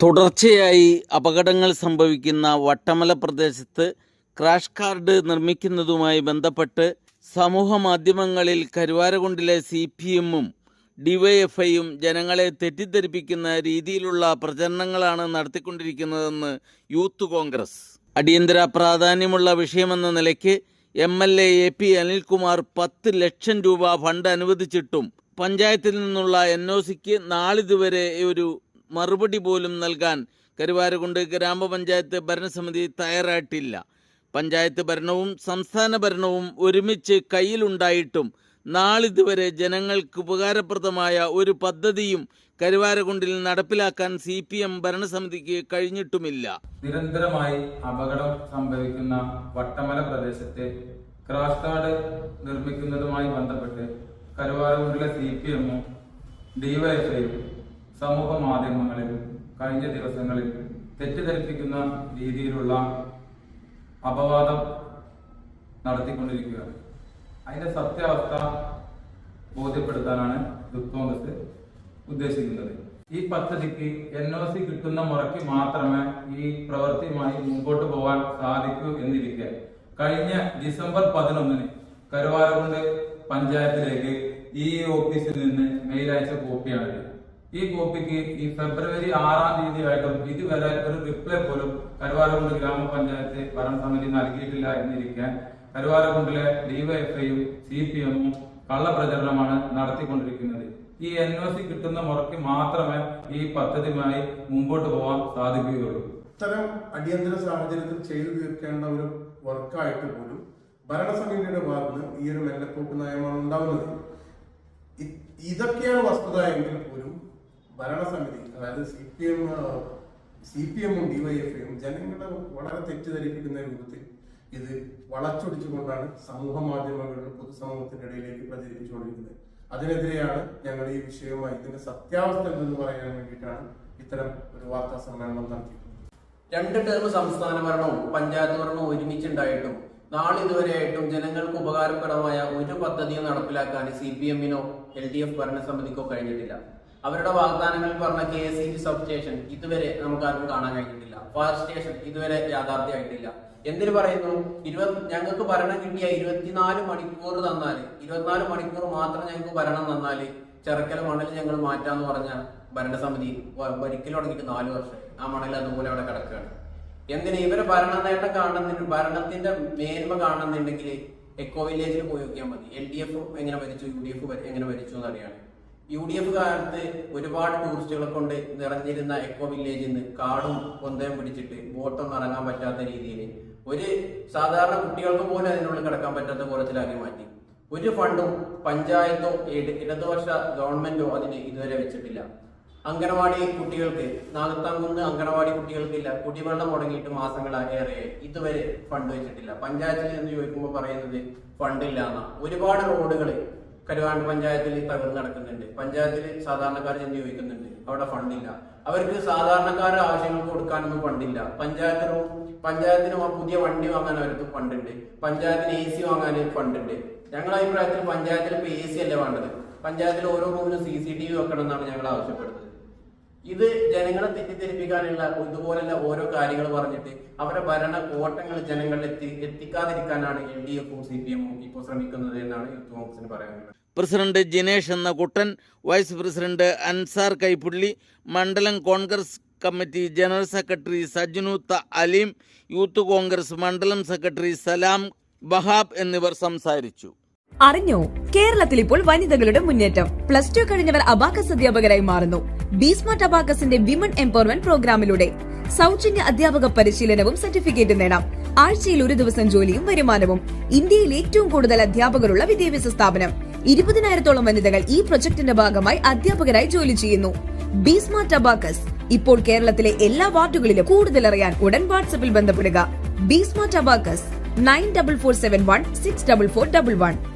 തുടർച്ചയായി അപകടങ്ങൾ സംഭവിക്കുന്ന വട്ടമല പ്രദേശത്ത് ക്രാഷ് കാർഡ് നിർമ്മിക്കുന്നതുമായി ബന്ധപ്പെട്ട് സമൂഹ മാധ്യമങ്ങളിൽ കരുവാരകുണ്ടിലെ സി പി എമ്മും ഡിവൈഎഫ്ഐയും ജനങ്ങളെ തെറ്റിദ്ധരിപ്പിക്കുന്ന രീതിയിലുള്ള പ്രചരണങ്ങളാണ് നടത്തിക്കൊണ്ടിരിക്കുന്നതെന്ന് യൂത്ത് കോൺഗ്രസ്. അടിയന്തര പ്രാധാന്യമുള്ള വിഷയമെന്ന നിലയ്ക്ക് M L A A P Anilkumar പത്ത് ലക്ഷം രൂപ ഫണ്ട് അനുവദിച്ചിട്ടും പഞ്ചായത്തിൽ നിന്നുള്ള എൻ ഒ സിക്ക് നാളിതുവരെ ഒരു മറുപടി പോലും നൽകാൻ കരുവാരകുണ്ട് ഗ്രാമപഞ്ചായത്ത് ഭരണസമിതി തയ്യാറായിട്ടില്ല. പഞ്ചായത്ത് ഭരണവും സംസ്ഥാന ഭരണവും ഒരുമിച്ച് കയ്യിലുണ്ടായിട്ടും നാളിതുവരെ ജനങ്ങൾക്ക് ഉപകാരപ്രദമായ ഒരു പദ്ധതിയും കരുവാരകുണ്ടിൽ നടപ്പിലാക്കാൻ സി പി എം ഭരണസമിതിക്ക് കഴിഞ്ഞിട്ടുമില്ല. നിരന്തരമായി അപകടം സംഭവിക്കുന്ന വട്ടമല പ്രദേശത്തെ ക്രാഷ് കാർഡ് നിർമ്മിക്കുന്നതുമായി ബന്ധപ്പെട്ട് കരുവാരകുണ്ടിലെ സി പി എമ്മും ഡിവൈഎഫ്ഐയും സമൂഹ മാധ്യമങ്ങളിൽ കഴിഞ്ഞ ദിവസങ്ങളിൽ തെറ്റിദ്ധരിപ്പിക്കുന്ന രീതിയിലുള്ള അപവാദം നടത്തിക്കൊണ്ടിരിക്കുകയാണ്. അതിന്റെ സത്യാവസ്ഥ ബോധ്യപ്പെടുത്താനാണ് യൂത്ത് ഉദ്ദേശിക്കുന്നത്. ഈ പദ്ധതിക്ക് എൻ ഒ സി കിട്ടുന്ന മുറയ്ക്ക് മാത്രമേ ഈ പ്രവൃത്തിയുമായി മുമ്പോട്ട് പോകാൻ സാധിക്കൂ എന്നിരിക്കെ. കഴിഞ്ഞ ഡിസംബർ പതിനൊന്നിന് കരുവാരകുണ്ട് പഞ്ചായത്തിലേക്ക് ഈ ഓഫീസിൽ നിന്ന് മെയിൽ അയച്ച കോപ്പിയാണിത് ഈ കോപ്പിക്ക് ഈ ഫെബ്രുവരി ആറാം തീയതി ആയിട്ടും ഇതുവരെ ഒരു റിപ്ലൈ പോലും കരുവാരകുണ്ട് ഗ്രാമപഞ്ചായത്ത് ഭരണസമിതി നൽകിയിട്ടില്ല എന്നിരിക്കാൻ കരുവാരകുണ്ടിലെ ഡിവൈഎഫ്ഐയും സി പി എമ്മും കള്ളപ്രചരണമാണ് നടത്തിക്കൊണ്ടിരിക്കുന്നത്. ഈ എൻ ഒ സി കിട്ടുന്ന മുറയ്ക്ക് മാത്രമേ ഈ പദ്ധതിയുമായി മുമ്പോട്ട് പോകാൻ സാധിക്കുകയുള്ളൂ. ഇത്തരം അടിയന്തര സാഹചര്യത്തിൽ ചെയ്തു തീർക്കേണ്ട ഒരു വർക്കായിട്ട് പോലും ഭരണസമിതിയുടെ ഭാഗത്ത് ഈ ഒരു മെല്ലപ്പോക്ക് നയമാണ് ഉണ്ടാവുന്നത്. ഇതൊക്കെയാണ് വസ്തുത എങ്കിൽ പോലും ഭരണസമിതി അതായത് C P M C P എമ്മും ഡിവൈഎഫ്ഐയും ജനങ്ങളെ വളരെ തെറ്റിദ്ധരിപ്പിക്കുന്ന രൂപത്തിൽ ഇത് വളച്ചൊടിച്ചുകൊണ്ടാണ് സമൂഹ മാധ്യമങ്ങളിലും പൊതുസമൂഹത്തിന്റെ ഇടയിലേക്ക് പ്രചരിപ്പിച്ചുകൊണ്ടിരിക്കുന്നത്. അതിനെതിരെയാണ് ഞങ്ങൾ ഈ വിഷയവുമായി ഇതിന്റെ സത്യാവസ്ഥ എന്ന് പറയാൻ വേണ്ടിയിട്ടാണ് ഇത്തരം ഒരു വാർത്താ സമ്മേളനം നടത്തിയിട്ടുള്ളത്. രണ്ട് ടേം സംസ്ഥാന ഭരണവും പഞ്ചായത്ത് ഭരണവും ഒരുമിച്ചുണ്ടായിട്ടും നാളിതുവരെയായിട്ടും ജനങ്ങൾക്ക് ഉപകാരപ്രദമായ ഒരു പദ്ധതിയും നടപ്പിലാക്കാൻ സി പി എമ്മിനോ എൽ ഡി എഫ് ഭരണസമിതിക്കോ കഴിഞ്ഞിട്ടില്ല. അവരുടെ വാഗ്ദാനങ്ങളിൽ പറഞ്ഞ K S E substation ഇതുവരെ നമുക്ക് ആർക്കും കാണാൻ കഴിഞ്ഞിട്ടില്ല ഫയർ സ്റ്റേഷൻ ഇതുവരെ യാഥാർത്ഥ്യമായിട്ടില്ല. എന്തിനു പറയുന്നു? ഇരുപത് ഞങ്ങൾക്ക് ഭരണം കിട്ടിയ ഇരുപത്തിനാല് മണിക്കൂർ തന്നാൽ ഇരുപത്തിനാല് മണിക്കൂർ മാത്രം ഞങ്ങൾക്ക് ഭരണം തന്നാൽ ചെറുക്കൽ മണൽ ഞങ്ങൾ മാറ്റാന്ന് പറഞ്ഞ ഭരണസമിതി ഒരിക്കലും തുടങ്ങിയിട്ട് നാല് വർഷം. ആ മണൽ അതുപോലെ അവിടെ കിടക്കുകയാണ് എന്തിന്? ഇവരെ ഭരണ നേട്ടം കാണുന്നുണ്ട് ഭരണത്തിന്റെ മേന്മ കാണുന്നുണ്ടെങ്കിൽ എക്കോ വില്ലേജിൽ പോയി നോക്കിയാൽ മതി. എൽ ഡി എഫ് എങ്ങനെ ഭരിച്ചു? യു ഡി എഫ് എങ്ങനെ ഭരിച്ചു എന്നറിയാണ് യു ഡി എഫ് കാലത്ത് ഒരുപാട് ടൂറിസ്റ്റുകളെ കൊണ്ട് നിറഞ്ഞിരുന്ന എക്കോ വില്ലേജിൽ നിന്ന് കാടും കൊന്തയും പിടിച്ചിട്ട് ബോട്ടൊന്നും ഇറങ്ങാൻ പറ്റാത്ത രീതിയിൽ ഒരു സാധാരണ കുട്ടികൾക്ക് പോലും അതിനുള്ളിൽ കിടക്കാൻ പറ്റാത്ത കോലത്തിലാക്കി മാറ്റി. ഒരു ഫണ്ടും പഞ്ചായത്തോ ഇട- ഇടതുപക്ഷ ഗവൺമെന്റോ അതിന് ഇതുവരെ വെച്ചിട്ടില്ല. അംഗനവാടി കുട്ടികൾക്ക് നാഗത്താംകുന്ന് അംഗനവാടി കുട്ടികൾക്കില്ല കുടിവെള്ളം മുടങ്ങിയിട്ട് മാസങ്ങളേറെ ഇതുവരെ ഫണ്ട് വെച്ചിട്ടില്ല. പഞ്ചായത്തിൽ നിന്ന് ചോദിക്കുമ്പോൾ പറയുന്നത് ഫണ്ടില്ല എന്നാ ഒരുപാട് റോഡുകൾ കരുവാണ്ട് പഞ്ചായത്തിൽ തകർന്ന് നടക്കുന്നുണ്ട്. പഞ്ചായത്തിൽ സാധാരണക്കാർ ചെന്ന് ചോദിക്കുന്നുണ്ട്. അവിടെ ഫണ്ടില്ല. അവർക്ക് സാധാരണക്കാരുടെ ആവശ്യങ്ങൾക്ക് കൊടുക്കാനൊന്നും ഫണ്ടില്ല. പഞ്ചായത്ത് പഞ്ചായത്തിനും പഞ്ചായത്തിന് ആ പുതിയ വണ്ടി വാങ്ങാൻ അവർക്ക് ഫണ്ടുണ്ട്. പഞ്ചായത്തിന് എ സി വാങ്ങാൻ ഫണ്ടുണ്ട്. ഞങ്ങളുടെ അഭിപ്രായത്തിൽ പഞ്ചായത്തിൽ ഇപ്പൊ എ സി അല്ലേ വേണ്ടത്? പഞ്ചായത്തിൽ ഓരോ റൂമിലും സി സി ടി വി വെക്കണം എന്നാണ് ഞങ്ങൾ ആവശ്യപ്പെടുന്നത്. ഇത് ജനങ്ങളെ തെറ്റിദ്ധരിപ്പിക്കാനുള്ള ഇതുപോലുള്ള ഓരോ കാര്യങ്ങൾ പറഞ്ഞിട്ട് അവരുടെ ഭരണ കോട്ടങ്ങൾ ജനങ്ങളിൽ എത്തി എത്തിക്കാതിരിക്കാനാണ് എൽ ഡി എഫും സി പി എമ്മും ഇപ്പോൾ ശ്രമിക്കുന്നത് എന്നാണ് യൂത്ത് കോൺഗ്രസിന് പറയാനുള്ളത്. പ്രസിഡന്റ് ജിനേഷ് എന്ന കുട്ടൻ വൈസ് പ്രസിഡന്റ് അൻസാർ കൈപ്പുള്ളി മണ്ഡലം Congress committee general secretary Sajnutha Aleem youth Congress മണ്ഡലം സെക്രട്ടറി സലാം ബഹാബ് എന്നിവർ സംസാരിച്ചു. അറിഞ്ഞോ? കേരളത്തിൽ ഇപ്പോൾ വനിതകളുടെ മുന്നേറ്റം. പ്ലസ് ടു കഴിഞ്ഞവർ അബാക്കസ് അധ്യാപകരായി മാറുന്നു. ബീസ്മാർട്ട് അബാക്കസിന്റെ വിമൻ എംപവർമെന്റ് പ്രോഗ്രാമിലൂടെ സൗജന്യ അധ്യാപക പരിശീലനവും സർട്ടിഫിക്കറ്റ് നേടാം. ആഴ്ചയിൽ ഒരു ദിവസം ജോലിയും വരുമാനവും. ഇന്ത്യയിൽ ഏറ്റവും കൂടുതൽ അധ്യാപകരുള്ള വിദ്യാഭ്യാസ സ്ഥാപനം. ഇരുപതിനായിരത്തോളം വനിതകൾ ഈ പ്രൊജക്ടിന്റെ ഭാഗമായി അധ്യാപകരായി ജോലി ചെയ്യുന്നു. ബീസ്മ ടബാക്കസ് ഇപ്പോൾ കേരളത്തിലെ എല്ലാ വാർഡുകളിലും കൂടുതൽ അറിയാൻ ഉടൻ വാട്സപ്പിൽ ബന്ധപ്പെടുക. B smart abacus nine double four seven one six double four double one.